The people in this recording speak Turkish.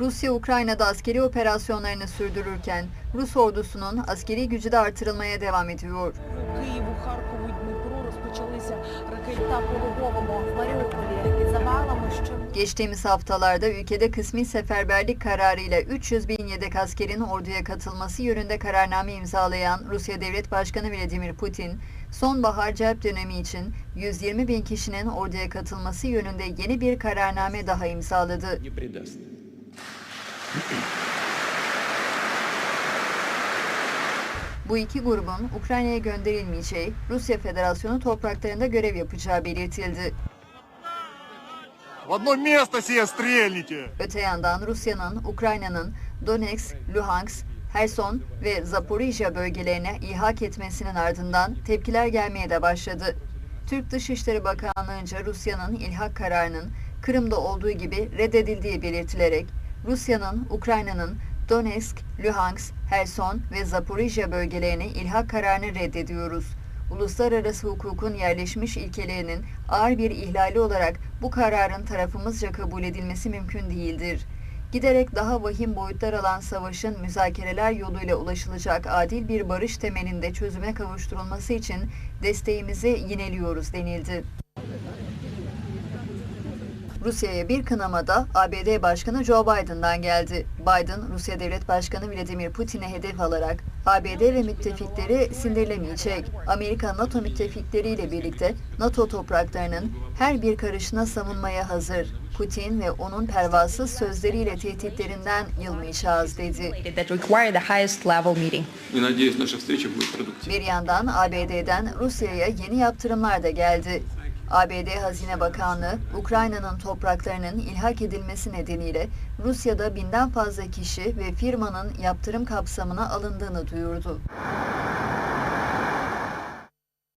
Rusya Ukrayna'da askeri operasyonlarını sürdürürken Rus ordusunun askeri gücü de artırılmaya devam ediyor. Geçtiğimiz haftalarda ülkede kısmi seferberlik kararıyla 300 bin yedek askerin orduya katılması yönünde kararname imzalayan Rusya Devlet Başkanı Vladimir Putin, sonbahar cep dönemi için 120 bin kişinin orduya katılması yönünde yeni bir kararname daha imzaladı. Bu iki grubun Ukrayna'ya gönderilmeyeceği, Rusya Federasyonu topraklarında görev yapacağı belirtildi. Öte yandan Rusya'nın, Ukrayna'nın Donetsk, Luhansk, Herson ve Zaporijya bölgelerine ihak etmesinin ardından tepkiler gelmeye de başladı. Türk Dışişleri Bakanlığı'nca Rusya'nın ilhak kararının Kırım'da olduğu gibi reddedildiği belirtilerek Rusya'nın Ukrayna'nın Donetsk, Luhansk, Herson ve Zaporijya bölgelerine ilhak kararını reddediyoruz. Uluslararası hukukun yerleşmiş ilkelerinin ağır bir ihlali olarak bu kararın tarafımızca kabul edilmesi mümkün değildir. Giderek daha vahim boyutlar alan savaşın müzakereler yoluyla ulaşılacak adil bir barış temelinde çözüme kavuşturulması için desteğimizi yineliyoruz denildi. Rusya'ya bir kınamada ABD Başkanı Joe Biden'dan geldi. Biden, Rusya Devlet Başkanı Vladimir Putin'e hedef alarak ABD ve müttefikleri sindirilemeyecek. Amerika NATO müttefikleriyle birlikte NATO topraklarının her bir karışına savunmaya hazır. Putin ve onun pervasız sözleriyle tehditlerinden yılmayacağız dedi. Bir yandan ABD'den Rusya'ya yeni yaptırımlar da geldi. ABD Hazine Bakanlığı, Ukrayna'nın topraklarının ilhak edilmesi nedeniyle Rusya'da binden fazla kişi ve firmanın yaptırım kapsamına alındığını duyurdu.